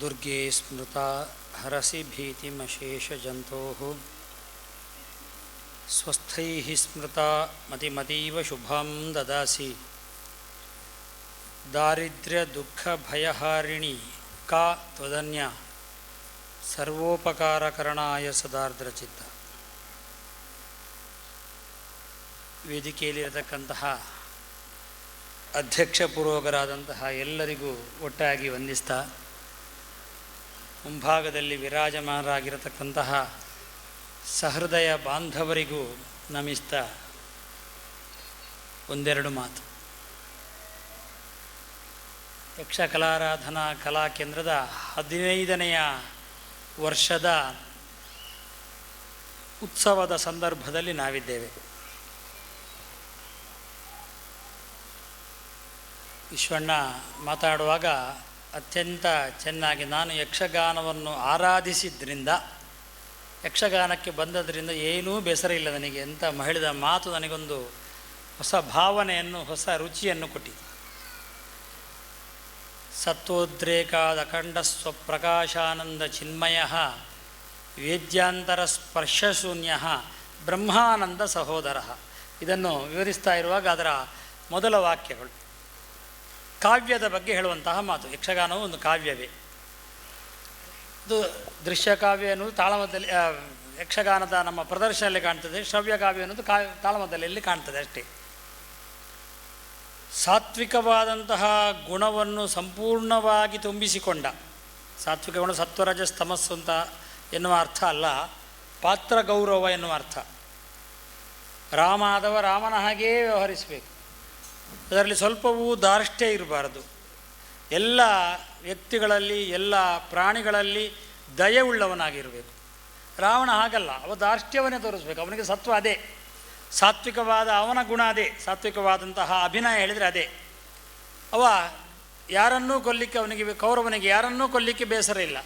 ದುರ್ಗೆ ಸ್ಮೃತಾ ಹರಸಿ ಭೀತಿಮಶೇಷಜಂತೋಃ ಸ್ವಸ್ಥೈ ಸ್ಮೃತಾ ಮತಿಮತೀವ ಶುಭಂ ದದಾಸಿ ದಾರಿದ್ರ್ಯದುಃಖಭಯಹಾರಿಣಿ ಕಾ ತ್ವದನ್ಯ ಸರ್ವೋಪಕಾರಕರಣಾಯ ಸದಾರ್ದ್ರಚಿತ್ತ ವೇದಿಕೆಯಲ್ಲಿರತಕ್ಕಂತಹ ಅಧ್ಯಕ್ಷ ಎಲ್ಲರಿಗೂ ಒಟ್ಟಾಗಿ ವಂದಿಸ್ತಾ ಮುಂಭಾಗದಲ್ಲಿ ವಿರಾಜಮಾನರಾಗಿರತಕ್ಕಂತಹ ಸಹೃದಯ ಬಾಂಧವರಿಗೂ ನಮಿಸ್ತ. ಒಂದೆರಡು ಮಾತು. ಯಕ್ಷ ಕಲಾರಾಧನಾ ಕಲಾ ಕೇಂದ್ರದ ಹದಿನೈದನೆಯ ವರ್ಷದ ಉತ್ಸವದ ಸಂದರ್ಭದಲ್ಲಿ ನಾವಿದ್ದೇವೆ. ವಿಶ್ವಣ್ಣ ಮಾತಾಡುವಾಗ ಅತ್ಯಂತ ಚೆನ್ನಾಗಿ ನಾನು ಯಕ್ಷಗಾನವನ್ನು ಆರಾಧಿಸಿದ್ರಿಂದ, ಯಕ್ಷಗಾನಕ್ಕೆ ಬಂದದರಿಂದ ಏನೂ ಬೇಸರ ಇಲ್ಲ ನನಗೆ. ಅಂತ ಹೇಳಿದ ಮಾತು ನನಗೊಂದು ಹೊಸ ಭಾವನೆಯನ್ನು, ಹೊಸ ರುಚಿಯನ್ನು ಕೊಟ್ಟಿತು. ಸತ್ವೋದ್ರೇಕಾದ ಅಖಂಡ ಸ್ವಪ್ರಕಾಶಾನಂದ ಚಿನ್ಮಯ ವೇದ್ಯಾಂತರ ಸ್ಪರ್ಶಶೂನ್ಯ ಬ್ರಹ್ಮಾನಂದ ಸಹೋದರ. ಇದನ್ನು ವಿವರಿಸ್ತಾ ಇರುವಾಗ ಅದರ ಮೊದಲ ವಾಕ್ಯಗಳು. ಕಾವ್ಯದ ಬಗ್ಗೆ ಹೇಳುವಂತಹ ಮಾತು. ಯಕ್ಷಗಾನವು ಒಂದು ಕಾವ್ಯವೇ. ಇದು ದೃಶ್ಯ ಕಾವ್ಯ ಅನ್ನೋದು ತಾಳಮದಲ್ಲಿ ಯಕ್ಷಗಾನದ ನಮ್ಮ ಪ್ರದರ್ಶನದಲ್ಲಿ ಕಾಣ್ತದೆ. ಶ್ರವ್ಯ ಕಾವ್ಯ ಅನ್ನೋದು ಕಾ ಇಲ್ಲಿ ಕಾಣ್ತದೆ ಅಷ್ಟೇ. ಸಾತ್ವಿಕವಾದಂತಹ ಗುಣವನ್ನು ಸಂಪೂರ್ಣವಾಗಿ ತುಂಬಿಸಿಕೊಂಡ ಸಾತ್ವಿಕ ಗುಣ ಸತ್ವರಜ ಸ್ತಮಸ್ಸು ಅಂತ ಎನ್ನುವ ಅರ್ಥ ಅಲ್ಲ ಪಾತ್ರ ಗೌರವ ಎನ್ನುವ ಅರ್ಥ. ರಾಮ ಆದವ ರಾಮನ ಹಾಗೆಯೇ ವ್ಯವಹರಿಸಬೇಕು. ಅದರಲ್ಲಿ ಸ್ವಲ್ಪವೂ ದಾರ್ಷ್ಟ್ಯ ಇರಬಾರದು. ಎಲ್ಲ ವ್ಯಕ್ತಿಗಳಲ್ಲಿ, ಎಲ್ಲ ಪ್ರಾಣಿಗಳಲ್ಲಿ ದಯೆ ಉಳ್ಳವನಾಗಿರಬೇಕು. ರಾವಣ ಹಾಗಲ್ಲ, ಅವ ದಾರ್ಷ್ಟ್ಯವನ್ನೇ ತೋರಿಸ್ಬೇಕು, ಅವನಿಗೆ ಸತ್ವ ಅದೇ. ಸಾತ್ವಿಕವಾದ ಅವನ ಗುಣ ಅದೇ, ಸಾತ್ವಿಕವಾದಂತಹ ಅಭಿನಯ ಹೇಳಿದರೆ ಅದೇ. ಅವ ಯಾರನ್ನೂ ಕೊಲ್ಲಿಕ್ಕೆ ಅವನಿಗೆ ಕೌರವನಿಗೆ ಯಾರನ್ನೂ ಕೊಲ್ಲಿಕ್ಕೆ ಬೇಸರ ಇಲ್ಲ.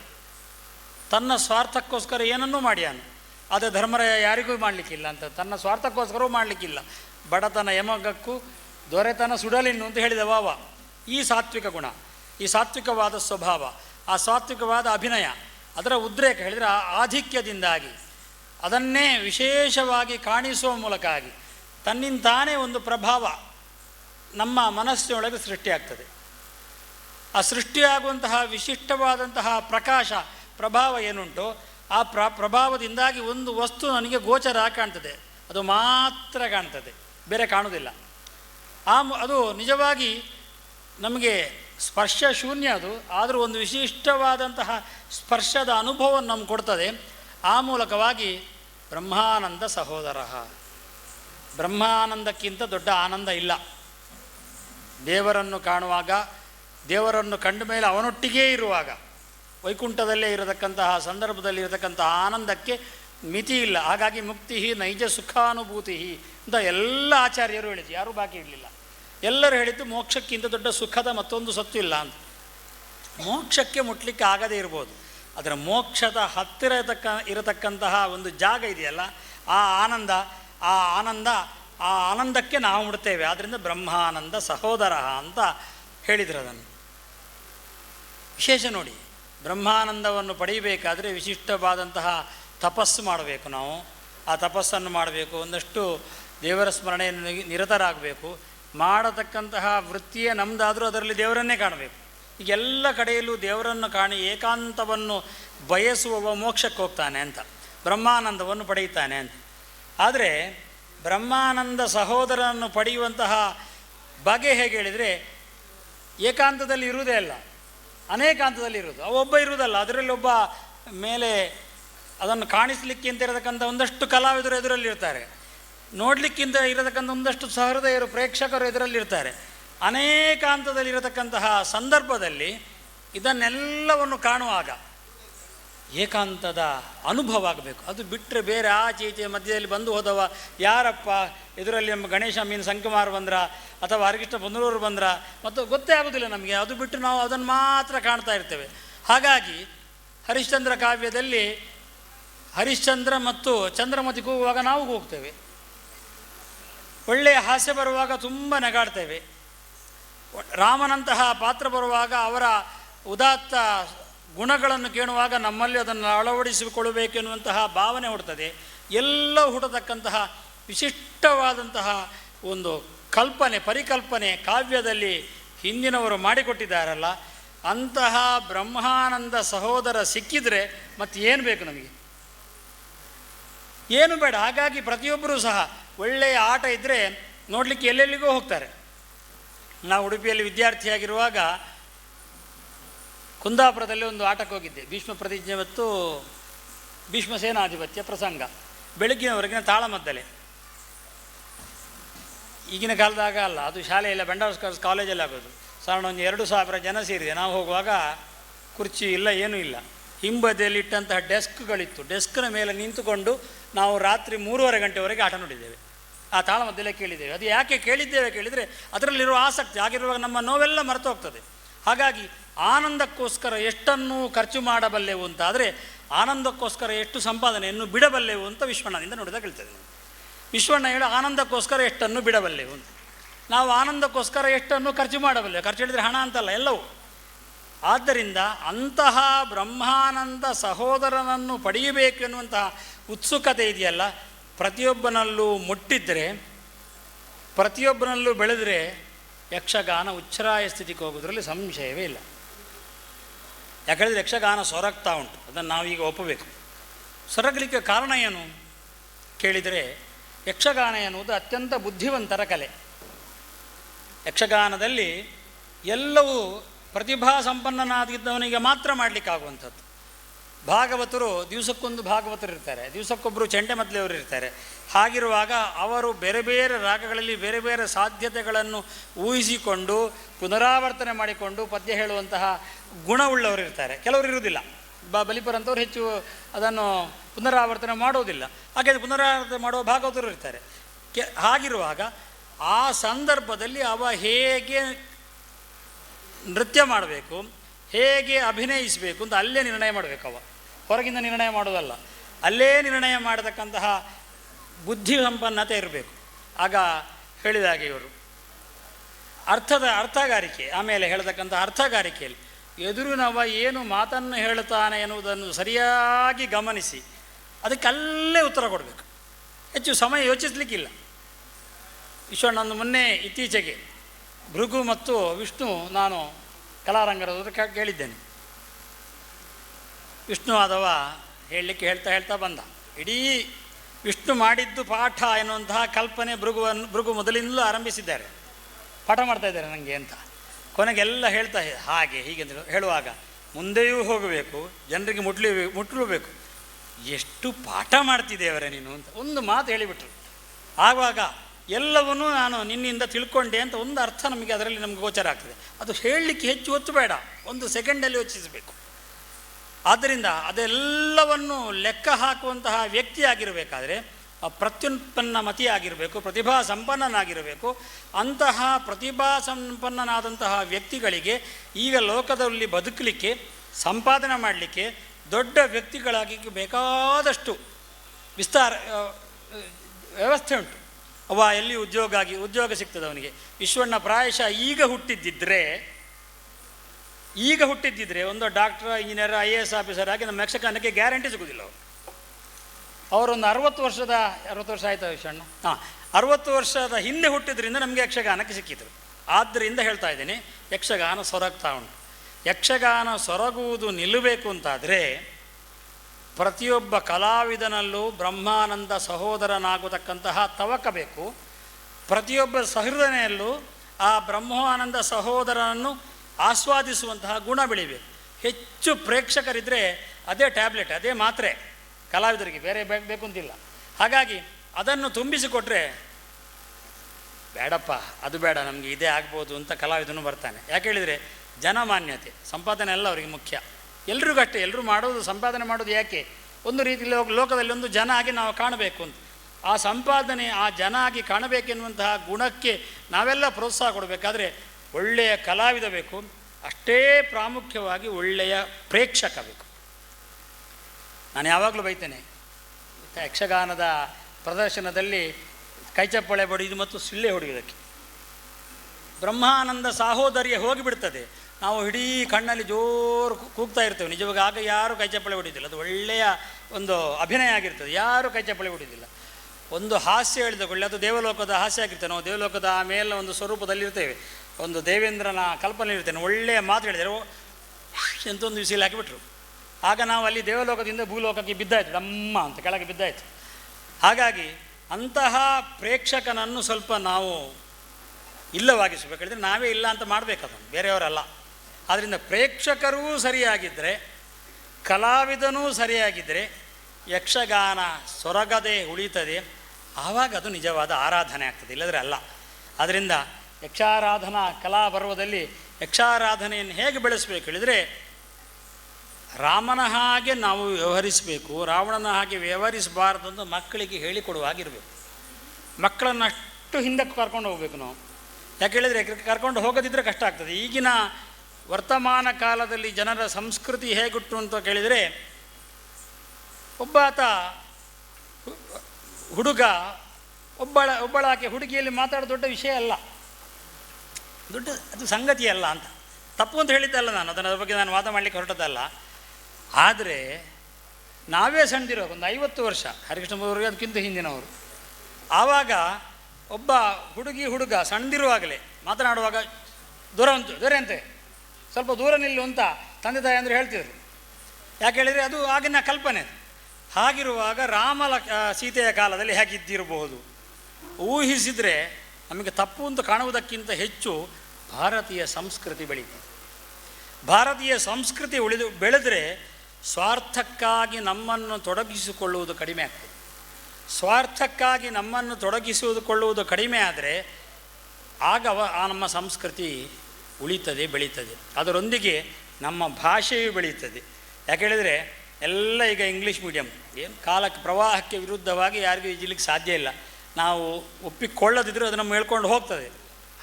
ತನ್ನ ಸ್ವಾರ್ಥಕ್ಕೋಸ್ಕರ ಏನನ್ನೂ ಮಾಡ್ಯಾನು. ಆದರೆ ಧರ್ಮರಾಯ ಯಾರಿಗೂ ಮಾಡಲಿಕ್ಕಿಲ್ಲ ಅಂತ, ತನ್ನ ಸ್ವಾರ್ಥಕ್ಕೋಸ್ಕರವೂ ಮಾಡಲಿಕ್ಕಿಲ್ಲ. ಬಡತನ ಯಮಗಕ್ಕೂ ದೊರೆತನ ಸುಡಲಿನ್ನು ಅಂತ ಹೇಳಿದ ವಾವ ಈ ಸಾತ್ವಿಕ ಗುಣ, ಈ ಸಾತ್ವಿಕವಾದ ಸ್ವಭಾವ, ಆ ಸಾತ್ವಿಕವಾದ ಅಭಿನಯ, ಅದರ ಉದ್ರೇಕ ಹೇಳಿದರೆ ಆ ಆಧಿಕ್ಯದಿಂದಾಗಿ, ಅದನ್ನೇ ವಿಶೇಷವಾಗಿ ಕಾಣಿಸುವ ಮೂಲಕ ಆಗಿ ತನ್ನಿಂತಾನೇ ಒಂದು ಪ್ರಭಾವ ನಮ್ಮ ಮನಸ್ಸಿನೊಳಗೆ ಸೃಷ್ಟಿಯಾಗ್ತದೆ. ಆ ಸೃಷ್ಟಿಯಾಗುವಂತಹ ವಿಶಿಷ್ಟವಾದಂತಹ ಪ್ರಕಾಶ, ಪ್ರಭಾವ ಏನುಂಟು, ಆ ಪ್ರ, ಪ್ರಭಾವದಿಂದಾಗಿ ಒಂದು ವಸ್ತು ನನಗೆ ಗೋಚರ ಕಾಣ್ತದೆ. ಅದು ಮಾತ್ರ ಕಾಣ್ತದೆ. ಬೇರೆ ಕಾಣುವುದಿಲ್ಲ ಆ ಅದು ನಿಜವಾಗಿ ನಮಗೆ ಸ್ಪರ್ಶ ಶೂನ್ಯ ಅದು, ಆದರೂ ಒಂದು ವಿಶಿಷ್ಟವಾದಂತಹ ಸ್ಪರ್ಶದ ಅನುಭವವನ್ನು ನಮ್ಗೆ ಕೊಡ್ತದೆ. ಆ ಮೂಲಕವಾಗಿ ಬ್ರಹ್ಮಾನಂದ ಸಹೋದರ. ಬ್ರಹ್ಮಾನಂದಕ್ಕಿಂತ ದೊಡ್ಡ ಆನಂದ ಇಲ್ಲ. ದೇವರನ್ನು ಕಾಣುವಾಗ, ದೇವರನ್ನು ಕಂಡ ಮೇಲೆ ಅವನೊಟ್ಟಿಗೇ ಇರುವಾಗ, ವೈಕುಂಠದಲ್ಲೇ ಇರತಕ್ಕಂತಹ ಸಂದರ್ಭದಲ್ಲಿ ಇರತಕ್ಕಂತಹ ಆನಂದಕ್ಕೆ ಮಿತಿ ಇಲ್ಲ. ಹಾಗಾಗಿ ಮುಕ್ತಿ ನೈಜ ಸುಖಾನುಭೂತಿ ಅಂತ ಎಲ್ಲ ಆಚಾರ್ಯರು ಹೇಳಿದ್ರು. ಯಾರೂ ಬಾಕಿ ಇರಲಿಲ್ಲ. ಎಲ್ಲರೂ ಹೇಳಿದ್ದು ಮೋಕ್ಷಕ್ಕಿಂತ ದೊಡ್ಡ ಸುಖದ ಮತ್ತೊಂದು ಸತ್ತು ಇಲ್ಲ ಅಂತ. ಮೋಕ್ಷಕ್ಕೆ ಮುಟ್ಲಿಕ್ಕೆ ಆಗದೇ ಇರ್ಬೋದು. ಅದರ ಮೋಕ್ಷದ ಹತ್ತಿರ ಇರತಕ್ಕ, ಇರತಕ್ಕಂತಹ ಒಂದು ಜಾಗ ಇದೆಯಲ್ಲ, ಆ ಆನಂದ ಆ ಆನಂದ, ಆ ಆನಂದಕ್ಕೆ ನಾವು ಮುಡ್ತೇವೆ ಆದ್ದರಿಂದ ಬ್ರಹ್ಮಾನಂದ ಸಹೋದರ ಅಂತ ಹೇಳಿದರು ಅದನ್ನು. ವಿಶೇಷ ನೋಡಿ. ಬ್ರಹ್ಮಾನಂದವನ್ನು ಪಡೆಯಬೇಕಾದರೆ ವಿಶಿಷ್ಟವಾದಂತಹ ತಪಸ್ಸು ಮಾಡಬೇಕು ನಾವು. ಆ ತಪಸ್ಸನ್ನು ಮಾಡಬೇಕು. ಒಂದಷ್ಟು ದೇವರ ಸ್ಮರಣೆಯನ್ನು ನಿರತರಾಗಬೇಕು. ಮಾಡತಕ್ಕಂತಹ ವೃತ್ತಿಯೇ ನಮ್ಮದಾದರೂ ಅದರಲ್ಲಿ ದೇವರನ್ನೇ ಕಾಣಬೇಕು. ಈಗ ಎಲ್ಲ ಕಡೆಯಲ್ಲೂ ದೇವರನ್ನು ಕಾಣಿ ಏಕಾಂತವನ್ನು ಬಯಸುವವ ಮೋಕ್ಷಕ್ಕೆ ಹೋಗ್ತಾನೆ ಅಂತ. ಬ್ರಹ್ಮಾನಂದವನ್ನು ಪಡೆಯುತ್ತಾನೆ ಅಂತ. ಆದರೆ ಬ್ರಹ್ಮಾನಂದ ಸಹೋದರನನ್ನು ಪಡೆಯುವಂತಹ ಬಗೆ ಹೇಗೆ ಹೇಳಿದರೆ ಏಕಾಂತದಲ್ಲಿ ಇರುವುದೇ ಅಲ್ಲ. ಅನೇಕಾಂತದಲ್ಲಿ ಇರುವುದು. ಒಬ್ಬ ಇರುವುದಲ್ಲ. ಅದರಲ್ಲಿ ಒಬ್ಬ ಮೇಲೆ ಅದನ್ನು ಕಾಣಿಸಲಿಕ್ಕೆ ಅಂತ ಇರತಕ್ಕಂಥ ಒಂದಷ್ಟು ಕಲಾವಿದರು ಎದುರಲ್ಲಿರ್ತಾರೆ. ನೋಡಲಿಕ್ಕಿಂತ ಇರತಕ್ಕಂಥ ಒಂದಷ್ಟು ಸಹೃದಯರು, ಪ್ರೇಕ್ಷಕರು ಎದುರಲ್ಲಿರ್ತಾರೆ. ಅನೇಕಾಂತದಲ್ಲಿರತಕ್ಕಂತಹ ಸಂದರ್ಭದಲ್ಲಿ ಇದನ್ನೆಲ್ಲವನ್ನು ಕಾಣುವಾಗ ಏಕಾಂತದ ಅನುಭವ ಆಗಬೇಕು. ಅದು ಬಿಟ್ಟರೆ ಬೇರೆ ಆಚೆ ಈಚೆ ಮಧ್ಯದಲ್ಲಿ ಬಂದು ಹೋದವ ಯಾರಪ್ಪ? ಇದರಲ್ಲಿ ನಮ್ಮ ಗಣೇಶ ಮೀನು ಸಂಕುಮಾರ್ ಬಂದ್ರ ಅಥವಾ ಹರಿಕೃಷ್ಣ ಬಂದರೂರು ಬಂದ್ರ? ಮತ್ತು ಗೊತ್ತೇ ಆಗೋದಿಲ್ಲ ನಮಗೆ. ಅದು ಬಿಟ್ಟು ನಾವು ಅದನ್ನು ಮಾತ್ರ ಕಾಣ್ತಾ ಇರ್ತೇವೆ. ಹಾಗಾಗಿ ಹರಿಶ್ಚಂದ್ರ ಕಾವ್ಯದಲ್ಲಿ ಹರಿಶ್ಚಂದ್ರ ಮತ್ತು ಚಂದ್ರಮತಿ ಕೂಗುವಾಗ ನಾವು ಕೂಗ್ತೇವೆ. ಒಳ್ಳೆಯ ಹಾಸ್ಯ ಬರುವಾಗ ತುಂಬ ನಗಾಡ್ತೇವೆ. ರಾಮನಂತಹ ಪಾತ್ರ ಬರುವಾಗ ಅವರ ಉದಾತ್ತ ಗುಣಗಳನ್ನು ಕೇಳುವಾಗ ನಮ್ಮಲ್ಲಿ ಅದನ್ನು ಅಳವಡಿಸಿಕೊಳ್ಳಬೇಕೆನ್ನುವಂತಹ ಭಾವನೆ ಹುಡ್ತದೆ ಎಲ್ಲ ಹುಟ್ಟತಕ್ಕಂತಹ ವಿಶಿಷ್ಟವಾದಂತಹ ಒಂದು ಕಲ್ಪನೆ, ಪರಿಕಲ್ಪನೆ ಕಾವ್ಯದಲ್ಲಿ ಹಿಂದಿನವರು ಮಾಡಿಕೊಟ್ಟಿದ್ದಾರಲ್ಲ, ಅಂತಹ ಬ್ರಹ್ಮಾನಂದ ಸಹೋದರ ಸಿಕ್ಕಿದರೆ ಮತ್ತೆ ಏನು ಬೇಕು ನಮಗೆ? ಏನು ಬೇಡ, ಹಾಗಾಗಿ ಪ್ರತಿಯೊಬ್ಬರೂ ಸಹ ಒಳ್ಳೆಯ ಆಟ ಇದ್ದರೆ ನೋಡಲಿಕ್ಕೆ ಎಲ್ಲೆಲ್ಲಿಗೂ ಹೋಗ್ತಾರೆ. ನಾವು ಉಡುಪಿಯಲ್ಲಿ ವಿದ್ಯಾರ್ಥಿಯಾಗಿರುವಾಗ ಕುಂದಾಪುರದಲ್ಲಿ ಒಂದು ಆಟಕ್ಕೆ ಹೋಗಿದ್ದೆ. ಭೀಷ್ಮ ಪ್ರತಿಜ್ಞೆ ಮತ್ತು ಭೀಷ್ಮ ಸೇನಾಧಿಪತ್ಯ ಪ್ರಸಂಗ. ಬೆಳಗ್ಗಿನವರೆಗಿನ ತಾಳಮದ್ದಲೆ. ಈಗಿನ ಕಾಲದಾಗ ಅಲ್ಲ, ಅದು ಶಾಲೆಯಲ್ಲ ಬೆಂಡಾಸ್ಕರ್ಸ್ ಕಾಲೇಜಲ್ಲಿ ಆಗೋದು. ಸಾಧಾರಣ ಒಂದು ಎರಡು ಸಾವಿರ ಜನ ಸೇರಿದೆ. ನಾವು ಹೋಗುವಾಗ ಕುರ್ಚಿ ಇಲ್ಲ, ಏನೂ ಇಲ್ಲ. ಹಿಂಬದಿಯಲ್ಲಿ ಇಟ್ಟಂತಹ ಡೆಸ್ಕ್ಗಳಿತ್ತು. ಡೆಸ್ಕ್ನ ಮೇಲೆ ನಿಂತುಕೊಂಡು ನಾವು ರಾತ್ರಿ ಮೂರುವರೆ ಗಂಟೆವರೆಗೆ ಆಟ ನೋಡಿದ್ದೇವೆ. ಆ ತಾಳಮದ್ದಲೆ ಕೇಳಿದ್ದೇವೆ. ಅದು ಯಾಕೆ ಕೇಳಿದ್ದೇವೆ ಕೇಳಿದರೆ ಅದರಲ್ಲಿರುವ ಆಸಕ್ತಿ ಆಗಿರುವಾಗ ನಮ್ಮ ನೋವೆಲ್ಲ ಮರೆತು ಹೋಗ್ತದೆ. ಹಾಗಾಗಿ ಆನಂದಕ್ಕೋಸ್ಕರ ಎಷ್ಟನ್ನು ಖರ್ಚು ಮಾಡಬಲ್ಲೆವು ಅಂತಾದರೆ ಆನಂದಕ್ಕೋಸ್ಕರ ಎಷ್ಟು ಸಂಪಾದನೆಯನ್ನು ಬಿಡಬಲ್ಲೆವು ಅಂತ ವಿಶ್ವಣ್ಣನಿಂದ ನೋಡಿದಾಗ ಹೇಳ್ತದೆ ನಾವು. ವಿಶ್ವಣ್ಣ ಹೇಳಿ, ಆನಂದಕ್ಕೋಸ್ಕರ ಎಷ್ಟನ್ನು ಬಿಡಬಲ್ಲೆವು? ಅಂತ. ನಾವು ಆನಂದಕ್ಕೋಸ್ಕರ ಎಷ್ಟನ್ನು ಖರ್ಚು ಮಾಡಬಲ್ಲೆವು? ಖರ್ಚು ಹೇಳಿದರೆ ಹಣ ಅಂತಲ್ಲ, ಎಲ್ಲವೂ. ಆದ್ದರಿಂದ ಅಂತಹ ಬ್ರಹ್ಮಾನಂದ ಸಹೋದರನನ್ನು ಪಡೆಯಬೇಕು ಎನ್ನುವಂತಹ ಉತ್ಸುಕತೆ ಇದೆಯಲ್ಲ? ಪ್ರತಿಯೊಬ್ಬನಲ್ಲೂ ಮುಟ್ಟಿದ್ದರೆ ಪ್ರತಿಯೊಬ್ಬನಲ್ಲೂ ಬೆಳೆದರೆ ಯಕ್ಷಗಾನ ಉಚ್ಛರಾಯ ಸ್ಥಿತಿಗೆ ಹೋಗೋದ್ರಲ್ಲಿ ಸಂಶಯವೇ ಇಲ್ಲ. ಯಾಕಂದರೆ ಯಕ್ಷಗಾನ ಸೊರಗ್ತಾ ಉಂಟು. ಅದನ್ನು ನಾವೀಗ ಒಪ್ಪಬೇಕು. ಸೊರಗಲಿಕ್ಕೆ ಕಾರಣ ಏನು? ಕೇಳಿದರೆ ಯಕ್ಷಗಾನ ಎನ್ನುವುದು ಅತ್ಯಂತ ಬುದ್ಧಿವಂತರ ಕಲೆ. ಯಕ್ಷಗಾನದಲ್ಲಿ ಎಲ್ಲವೂ ಪ್ರತಿಭಾ ಸಂಪನ್ನನಾಗಿದ್ದವನಿಗೆ ಮಾತ್ರ ಮಾಡಲಿಕ್ಕಾಗುವಂಥದ್ದು. ಭಾಗವತರು ದಿವಸಕ್ಕೊಂದು ಭಾಗವತರು ಇರ್ತಾರೆ. ದಿವಸಕ್ಕೊಬ್ಬರು ಚೆಂಡೆ ಮದ್ಲೆಯವರು ಇರ್ತಾರೆ. ಹಾಗಿರುವಾಗ ಅವರು ಬೇರೆ ಬೇರೆ ರಾಗಗಳಲ್ಲಿ ಬೇರೆ ಬೇರೆ ಸಾಧ್ಯತೆಗಳನ್ನು ಊಹಿಸಿಕೊಂಡು, ಪುನರಾವರ್ತನೆ ಮಾಡಿಕೊಂಡು ಪದ್ಯ ಹೇಳುವಂತಹ ಗುಣವುಳ್ಳವರು ಇರ್ತಾರೆ. ಕೆಲವರು ಇರುವುದಿಲ್ಲ. ಬ ಬಲಿಪರಂಥವ್ರು ಹೆಚ್ಚು ಅದನ್ನು ಪುನರಾವರ್ತನೆ ಮಾಡೋದಿಲ್ಲ. ಹಾಗೆ ಪುನರಾವರ್ತನೆ ಮಾಡುವ ಭಾಗವತರು ಇರ್ತಾರೆ. ಕೆ ಹಾಗಿರುವಾಗ ಆ ಸಂದರ್ಭದಲ್ಲಿ ಅವ ಹೇಗೆ ನೃತ್ಯ ಮಾಡಬೇಕು, ಹೇಗೆ ಅಭಿನಯಿಸಬೇಕು ಅಂತ ಅಲ್ಲೇ ನಿರ್ಣಯ ಮಾಡಬೇಕವ ಹೊರಗಿಂದ ನಿರ್ಣಯ ಮಾಡೋದಲ್ಲ. ಅಲ್ಲೇ ನಿರ್ಣಯ ಮಾಡತಕ್ಕಂತಹ ಬುದ್ಧಿ ಸಂಪನ್ನತೆ ಇರಬೇಕು. ಆಗ ಹೇಳಿದ ಹಾಗೆ ಇವರು. ಅರ್ಥದ ಅರ್ಥಗಾರಿಕೆ, ಆಮೇಲೆ ಹೇಳತಕ್ಕಂಥ ಅರ್ಥಗಾರಿಕೆಯಲ್ಲಿ ಎದುರಿನವ ಏನು ಮಾತನ್ನು ಹೇಳುತ್ತಾನೆ ಎನ್ನುವುದನ್ನು ಸರಿಯಾಗಿ ಗಮನಿಸಿ, ಅದಕ್ಕಲ್ಲೇ ಉತ್ತರ ಕೊಡಬೇಕು. ಹೆಚ್ಚು ಸಮಯ ಯೋಚಿಸಲಿಕ್ಕಿಲ್ಲ. ವಿಶ್ವಣ್ಣಂದು ಮೊನ್ನೆ ಇತ್ತೀಚೆಗೆ ಭೃಗು ಮತ್ತು ವಿಷ್ಣು ನಾನು ಕಲಾರಂಗರ ಕೇಳಿದ್ದೇನೆ. ವಿಷ್ಣು ಆದವ ಹೇಳಲಿಕ್ಕೆ ಹೇಳ್ತಾ ಹೇಳ್ತಾ ಬಂದ. ಇಡೀ ವಿಷ್ಣು ಮಾಡಿದ್ದು ಪಾಠ ಎನ್ನುವಂತಹ ಕಲ್ಪನೆ ಭೃಗುವನ್ನು ಭೃಗು ಮೊದಲಿಂದಲೂ ಆರಂಭಿಸಿದ್ದಾರೆ. ಪಾಠ ಮಾಡ್ತಾ ಇದ್ದಾರೆ ನನಗೆ ಅಂತ. ಕೊನೆಗೆಲ್ಲ ಹೇಳ್ತಾ ಹಾಗೆ ಹೀಗೆ ಹೇಳುವಾಗ ಮುಂದೆಯೂ ಹೋಗಬೇಕು, ಜನರಿಗೆ ಮುಟ್ಲಿ ಮುಟ್ಟಲೂಬೇಕು ಎಷ್ಟು ಪಾಠ ಮಾಡ್ತಿದ್ದೇವರೇ ನೀನು ಅಂತ ಒಂದು ಮಾತು ಹೇಳಿಬಿಟ್ರು. ಆವಾಗ ಎಲ್ಲವನ್ನೂ ನಾನು ನಿನ್ನಿಂದ ತಿಳ್ಕೊಂಡೆ ಅಂತ ಒಂದು ಅರ್ಥ ನಮಗೆ ಅದರಲ್ಲಿ ನಮಗೆ ಗೋಚರ ಆಗ್ತದೆ. ಅದು ಹೇಳಲಿಕ್ಕೆ ಹೆಚ್ಚು ಹೊತ್ತು ಬೇಡ. ಒಂದು ಸೆಕೆಂಡಲ್ಲಿ ಯೋಚಿಸಬೇಕು. ಆದ್ದರಿಂದ ಅದೆಲ್ಲವನ್ನು ಲೆಕ್ಕ ಹಾಕುವಂತಹ ವ್ಯಕ್ತಿ ಆಗಿರಬೇಕಾದ್ರೆ, ಆ ಪ್ರತ್ಯುತ್ಪನ್ನ ಮತಿಯಾಗಿರಬೇಕು ಪ್ರತಿಭಾ ಸಂಪನ್ನನಾಗಿರಬೇಕು. ಅಂತಹ ಪ್ರತಿಭಾ ಸಂಪನ್ನನಾದಂತಹ ವ್ಯಕ್ತಿಗಳಿಗೆ ಈಗ ಲೋಕದಲ್ಲಿ ಬದುಕಲಿಕ್ಕೆ, ಸಂಪಾದನೆ ಮಾಡಲಿಕ್ಕೆ ದೊಡ್ಡ ವ್ಯಕ್ತಿಗಳಾಗಿ ಬೇಕಾದಷ್ಟು ವಿಸ್ತಾರ ವ್ಯವಸ್ಥೆ ಉಂಟು. ಅವ ಎಲ್ಲಿ ಉದ್ಯೋಗ ಆಗಿ, ಉದ್ಯೋಗ ಸಿಗ್ತದೆ ಅವನಿಗೆ ವಿಶ್ವಣ್ಣ ಪ್ರಾಯಶಃ ಈಗ ಹುಟ್ಟಿದ್ದಿದ್ರೆ ಈಗ ಹುಟ್ಟಿದ್ದಿದ್ರೆ ಒಂದು doctor, engineer, I A S officer ಆಗಿ ನಮ್ಮ ಯಕ್ಷಗಾನಕ್ಕೆ ಗ್ಯಾರಂಟಿ ಸಿಗೋದಿಲ್ಲ ಅವರು. ಅವರೊಂದು ಅರವತ್ತು ವರ್ಷದ, ಅರವತ್ತು ವರ್ಷ ಆಯ್ತಾ ವಿಶ್ವಣ್ಣ? ಹಾಂ, ಅರವತ್ತು ವರ್ಷದ ಹಿಂದೆ ಹುಟ್ಟಿದ್ರಿಂದ ನಮಗೆ ಯಕ್ಷಗಾನಕ್ಕೆ ಸಿಕ್ಕಿದ್ರು. ಆದ್ದರಿಂದ ಹೇಳ್ತಾ ಇದ್ದೀನಿ, ಯಕ್ಷಗಾನ ಸೊರಗ್ತಾ ಉಂಟು. ಯಕ್ಷಗಾನ ಸೊರಗುವುದು ನಿಲ್ಲಬೇಕು ಅಂತಾದರೆ ಪ್ರತಿಯೊಬ್ಬ ಕಲಾವಿದನಲ್ಲೂ ಬ್ರಹ್ಮಾನಂದ ಸಹೋದರನಾಗತಕ್ಕಂತಹ ತವಕ ಬೇಕು. ಪ್ರತಿಯೊಬ್ಬ ಸಹೃದನೆಯಲ್ಲೂ ಆ ಬ್ರಹ್ಮಾನಂದ ಸಹೋದರನನ್ನು ಆಸ್ವಾದಿಸುವಂತಹ ಗುಣ ಬೆಳಿಬೇಕು. ಹೆಚ್ಚು ಪ್ರೇಕ್ಷಕರಿದ್ದರೆ ಅದೇ ಟ್ಯಾಬ್ಲೆಟ್, ಅದೇ ಮಾತ್ರೆ. ಕಲಾವಿದರಿಗೆ ಬೇರೆ ಬೇಕು ಅಂತಿಲ್ಲ ಹಾಗಾಗಿ ಅದನ್ನು ತುಂಬಿಸಿಕೊಟ್ರೆ ಬೇಡಪ್ಪ, ಅದು ಬೇಡ, ನಮಗೆ ಇದೇ ಆಗ್ಬೋದು ಅಂತ ಕಲಾವಿದನು ಬರ್ತಾನೆ. ಯಾಕೆ ಹೇಳಿದರೆ, ಜನಮಾನ್ಯತೆ, ಸಂಪಾದನೆ ಎಲ್ಲ ಅವರಿಗೆ ಮುಖ್ಯ. ಎಲ್ರಿಗೂ ಅಷ್ಟೇ ಎಲ್ಲರೂ ಮಾಡೋದು, ಸಂಪಾದನೆ ಮಾಡೋದು ಯಾಕೆ? ಒಂದು ಲೋಕ- ಲೋಕದಲ್ಲಿ ಒಂದು ಜನ ಆಗಿ ನಾವು ಕಾಣಬೇಕು ಅಂತ. ಆ ಸಂಪಾದನೆ, ಆ ಜನ ಆಗಿ ಕಾಣಬೇಕೆನ್ನುವಂತಹ ಗುಣಕ್ಕೆ ನಾವೆಲ್ಲ ಪ್ರೋತ್ಸಾಹ ಕೊಡಬೇಕಾದ್ರೆ ಒಳ್ಳೆಯ ಕಲಾವಿದ ಬೇಕು, ಅಷ್ಟೇ ಪ್ರಾಮುಖ್ಯವಾಗಿ ಒಳ್ಳೆಯ ಪ್ರೇಕ್ಷಕ ಬೇಕು. ನಾನು ಯಾವಾಗಲೂ ಬೈತೇನೆ, ಯಕ್ಷಗಾನದ ಪ್ರದರ್ಶನದಲ್ಲಿ ಕೈಚಪ್ಪಳೆ ಬಡಿಯುವುದು ಮತ್ತು ಸಿಳ್ಳೆ ಹೊಡೆಯುವುದಕ್ಕೆ. ಬ್ರಹ್ಮಾನಂದ ಸಾಹೋದರ್ಯ ಹೋಗಿಬಿಡ್ತದೆ. ನಾವು ಇಡೀ ಕಣ್ಣಲ್ಲಿ ಜೋರು ಕೂಗ್ತಾ ಇರ್ತೇವೆ. ನಿಜವಾಗಿ ಆಗ ಯಾರು ಕೈಚಪ್ಪಳೆ ಹೊಡಿದಿಲ್ಲ. ಅದು ಒಳ್ಳೆಯ ಒಂದು ಅಭಿನಯ ಆಗಿರ್ತದೆ. ಯಾರು ಕೈಚಪ್ಪಳೆ ಹೊಡಿದಿಲ್ಲ. ಒಂದು ಹಾಸ್ಯ ಹೇಳಿದ ಕೂಡಲೇ ಅದು ದೇವಲೋಕದ ಹಾಸ್ಯ ಆಗಿರ್ತದೆ. ನಾವು ದೇವಲೋಕದ ಮೇಲೆ ಒಂದು ಸ್ವರೂಪದಲ್ಲಿರ್ತೇವೆ ಒಂದು ದೇವೇಂದ್ರನ ಕಲ್ಪನೆ ಇರ್ತೇನೆ. ಒಳ್ಳೆಯ ಮಾತು ಹೇಳಿದರೆ ಓ, ಎಂತ ಒಂದು ವಿಸಿಲ್ ಹಾಕಿಬಿಟ್ರು. ಆಗ ನಾವು ಅಲ್ಲಿ ದೇವಲೋಕದಿಂದ ಭೂಲೋಕಕ್ಕೆ ಬಿದ್ದಾಯಿತು. ಡಮ್ಮ ಅಂತ ಕೆಳಗೆ ಬಿದ್ದಾಯಿತು. ಹಾಗಾಗಿ ಅಂತಹ ಪ್ರೇಕ್ಷಕನನ್ನು ಸ್ವಲ್ಪ ನಾವು ಇಲ್ಲವಾಗಿಸಬೇಕು ಹೇಳಿದರೆ ನಾವೇ ಇಲ್ಲ ಅಂತ ಮಾಡಬೇಕು ಅದನ್ನು, ಬೇರೆಯವರಲ್ಲ. ಆದ್ದರಿಂದ ಪ್ರೇಕ್ಷಕರೂ ಸರಿಯಾಗಿದ್ದರೆ ಕಲಾವಿದನೂ ಸರಿಯಾಗಿದ್ದರೆ ಯಕ್ಷಗಾನ ಸೊರಗದೆ ಉಳಿತದೆ, ಆವಾಗ ಅದು ನಿಜವಾದ ಆರಾಧನೆ ಆಗ್ತದೆ, ಇಲ್ಲದ್ರೆ ಅಲ್ಲ. ಆದ್ದರಿಂದ ಯಕ್ಷಾರಾಧನಾ ಕಲಾಪರ್ವದಲ್ಲಿ ಯಕ್ಷಾರಾಧನೆಯನ್ನು ಹೇಗೆ ಬೆಳೆಸಬೇಕು ಹೇಳಿದರೆ, ರಾಮನ ಹಾಗೆ ನಾವು ವ್ಯವಹರಿಸಬೇಕು, ರಾವಣನ ಹಾಗೆ ವ್ಯವಹರಿಸಬಾರ್ದು ಅಂತ ಮಕ್ಕಳಿಗೆ ಹೇಳಿಕೊಡುವಾಗಿರಬೇಕು ಮಕ್ಕಳನ್ನಷ್ಟು ಹಿಂದಕ್ಕೆ ಕರ್ಕೊಂಡು ಹೋಗ್ಬೇಕು ನಾವು. ಯಾಕೆ ಹೇಳಿದರೆ ಕರ್ಕೊಂಡು ಹೋಗದಿದ್ದರೆ ಕಷ್ಟ ಆಗ್ತದೆ. ಈಗಿನ ವರ್ತಮಾನ ಕಾಲದಲ್ಲಿ ಜನರ ಸಂಸ್ಕೃತಿ ಹೇಗುಟ್ಟು ಅಂತ ಕೇಳಿದರೆ, ಒಬ್ಬಾತ ಹುಡುಗ ಒಬ್ಬಳ, ಒಬ್ಬಳಾಕೆ ಹುಡುಗಿಯಲ್ಲಿ ಮಾತಾಡೋ ದೊಡ್ಡ ವಿಷಯ ಅಲ್ಲ. ದೊಡ್ಡ ಅದು ಸಂಗತಿ ಅಲ್ಲ ಅಂತ. ತಪ್ಪು ಅಂತ ಹೇಳಿದ್ದಲ್ಲ ನಾನು, ಅದನ್ನು ಬಗ್ಗೆ ನಾನು ವಾದ ಮಾಡಲಿಕ್ಕೆ ಹೊರಟದಲ್ಲ ಆದರೆ ನಾವೇ ಸಣ್ಣದಿರೋ ಒಂದು ಐವತ್ತು ವರ್ಷ, ಹರಿಕೃಷ್ಣ ಅದಕ್ಕಿಂತ ಹಿಂದಿನವರು. ಆವಾಗ ಒಬ್ಬ ಹುಡುಗಿ ಹುಡುಗ ಸಣ್ಣದಿರುವಾಗಲೇ ಮಾತನಾಡುವಾಗ ದೂರ ಉಂಟು ದೂರ ಸ್ವಲ್ಪ ದೂರ ನಿಲ್ಲು ಅಂತ ತಂದೆ ತಾಯಿ ಅಂದರೆ ಹೇಳ್ತಿದ್ರು. ಯಾಕೆ ಹೇಳಿದರೆ ಅದು ಆಗಿನ ಕಲ್ಪನೆ. ಹಾಗಿರುವಾಗ ರಾಮ ಲಕ್- ಆ, ಸೀತೆಯ ಕಾಲದಲ್ಲಿ ಹೇಗಿದ್ದಿರಬಹುದು? ಊಹಿಸಿದರೆ ನಮಗೆ ತಪ್ಪು ಅಂತ ಕಾಣುವುದಕ್ಕಿಂತ ಹೆಚ್ಚು ಭಾರತೀಯ ಸಂಸ್ಕೃತಿ ಬೆಳೀತದೆ. ಭಾರತೀಯ ಸಂಸ್ಕೃತಿ ಉಳಿದು ಬೆಳೆದರೆ ಸ್ವಾರ್ಥಕ್ಕಾಗಿ ನಮ್ಮನ್ನು ತೊಡಗಿಸಿಕೊಳ್ಳುವುದು ಕಡಿಮೆ ಆಗ್ತದೆ. ಸ್ವಾರ್ಥಕ್ಕಾಗಿ ನಮ್ಮನ್ನು ತೊಡಗಿಸಿಕೊಳ್ಳುವುದು ಕಡಿಮೆ ಆದರೆ ಆಗ ಆ ನಮ್ಮ ಸಂಸ್ಕೃತಿ ಉಳಿತದೆ, ಬೆಳೀತದೆ. ಅದರೊಂದಿಗೆ ನಮ್ಮ ಭಾಷೆಯು ಬೆಳೀತದೆ. ಯಾಕೆ ಹೇಳಿದರೆ, ಎಲ್ಲ ಈಗ ಇಂಗ್ಲೀಷ್ ಮೀಡಿಯಮ್ ಏನು ಕಾಲಕ್ಕೆ ಪ್ರವಾಹಕ್ಕೆ ವಿರುದ್ಧವಾಗಿ ಯಾರಿಗೂ ಈಜಲಿಕ್ಕೆ ಸಾಧ್ಯ ಇಲ್ಲ. ನಾವು ಒಪ್ಪಿಕೊಳ್ಳದಿದ್ದರೂ ಅದನ್ನು ಹೇಳ್ಕೊಂಡು ಹೋಗ್ತದೆ.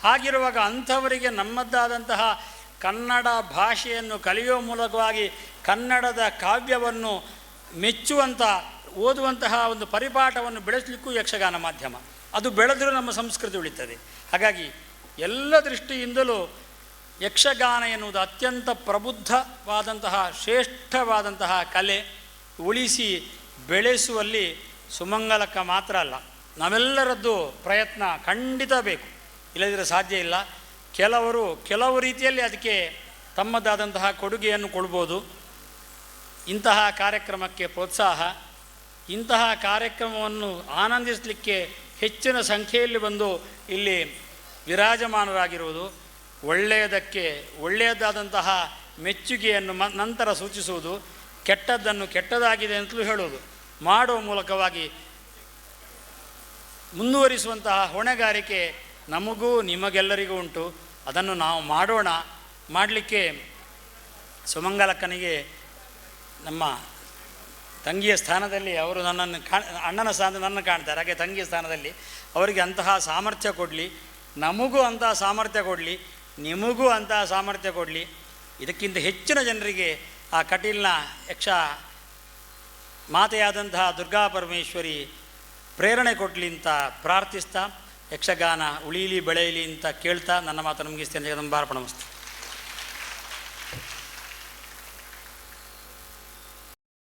ಹಾಗಿರುವಾಗ ಅಂಥವರಿಗೆ ನಮ್ಮದ್ದಾದಂತಹ ಕನ್ನಡ ಭಾಷೆಯನ್ನು ಕಲಿಯುವ ಮೂಲಕವಾಗಿ ಕನ್ನಡದ ಕಾವ್ಯವನ್ನು ಮೆಚ್ಚುವಂಥ ಓದುವಂತಹ ಒಂದು ಪರಿಪಾಠವನ್ನು ಬೆಳೆಸಲಿಕ್ಕೂ ಯಕ್ಷಗಾನ ಮಾಧ್ಯಮ. ಅದು ಬೆಳೆದರೂ ನಮ್ಮ ಸಂಸ್ಕೃತಿ ಉಳಿತದೆ. ಹಾಗಾಗಿ ಎಲ್ಲ ದೃಷ್ಟಿಯಿಂದಲೂ ಯಕ್ಷಗಾನ ಎನ್ನುವುದು ಅತ್ಯಂತ ಪ್ರಬುದ್ಧವಾದಂತಹ, ಶ್ರೇಷ್ಠವಾದಂತಹ ಕಲೆ ಉಳಿಸಿ ಬೆಳೆಸುವಲ್ಲಿ ಸುಮಂಗಲಕ್ಕ ಮಾತ್ರ ಅಲ್ಲ. ನಾವೆಲ್ಲರದ್ದು ಪ್ರಯತ್ನ ಖಂಡಿತ ಬೇಕು. ಇಲ್ಲದಿದ್ದರೆ ಸಾಧ್ಯ ಇಲ್ಲ. ಕೆಲವರು ಕೆಲವು ರೀತಿಯಲ್ಲಿ ಅದಕ್ಕೆ ತಮ್ಮದಾದಂತಹ ಕೊಡುಗೆಯನ್ನು ಕೊಡ್ಬೋದು. ಇಂತಹ ಕಾರ್ಯಕ್ರಮಕ್ಕೆ ಪ್ರೋತ್ಸಾಹ. ಇಂತಹ ಕಾರ್ಯಕ್ರಮವನ್ನು ಆನಂದಿಸಲಿಕ್ಕೆ ಹೆಚ್ಚಿನ ಸಂಖ್ಯೆಯಲ್ಲಿ ಬಂದು ಇಲ್ಲಿ ವಿರಾಜಮಾನರಾಗಿರುವುದು ಒಳ್ಳೆಯದಕ್ಕೆ, ಒಳ್ಳೆಯದಾದಂತಹ ಮೆಚ್ಚುಗೆಯನ್ನು ಮ, ನಂತರ ಸೂಚಿಸುವುದು, ಕೆಟ್ಟದ್ದನ್ನು ಕೆಟ್ಟದಾಗಿದೆ ಅಂತಲೂ ಹೇಳುವುದು. ಮಾಡುವ ಮೂಲಕವಾಗಿ ಮುಂದುವರಿಸುವಂತಹ ಹೊಣೆಗಾರಿಕೆ ನಮಗೂ ನಿಮಗೆಲ್ಲರಿಗೂ ಉಂಟು. ಅದನ್ನು ನಾವು ಮಾಡೋಣ. ಮಾಡಲಿಕ್ಕೆ ಸುಮಂಗಲಕ್ಕನಿಗೆ ನಮ್ಮ ತಂಗಿಯ ಸ್ಥಾನದಲ್ಲಿ ಅವರು ನನ್ನನ್ನು ಕಾಣ, ಅಣ್ಣನ ಸ್ಥಾನದಲ್ಲಿ ನನ್ನನ್ನು ಕಾಣ್ತಾರೆ. ಹಾಗೆ ತಂಗಿಯ ಸ್ಥಾನದಲ್ಲಿ ಅವರಿಗೆ ಅಂತಹ ಸಾಮರ್ಥ್ಯ ಕೊಡಲಿ, ನಮಗೂ ಅಂತಹ ಸಾಮರ್ಥ್ಯ ಕೊಡಲಿ, ನಿಮಗೂ ಅಂತಹ ಸಾಮರ್ಥ್ಯ ಕೊಡಲಿ. ಇದಕ್ಕಿಂತ ಹೆಚ್ಚಿನ ಜನರಿಗೆ ಆ ಕಟೀಲ್ನ ಯಕ್ಷ ಮಾತೆಯಾದಂತಹ ದುರ್ಗಾ ಪರಮೇಶ್ವರಿ ಪ್ರೇರಣೆ ಕೊಡಲಿ ಅಂತ ಪ್ರಾರ್ಥಿಸ್ತಾ, ಯಕ್ಷಗಾನ ಉಳೀಲಿ, ಬೆಳೆಯಲಿ ಅಂತ ಕೇಳ್ತಾ ನನ್ನ ಮಾತು ಮುಗಿಸ್ತೇನೆ. ಜಗದಂಬಾರ್ಪಣ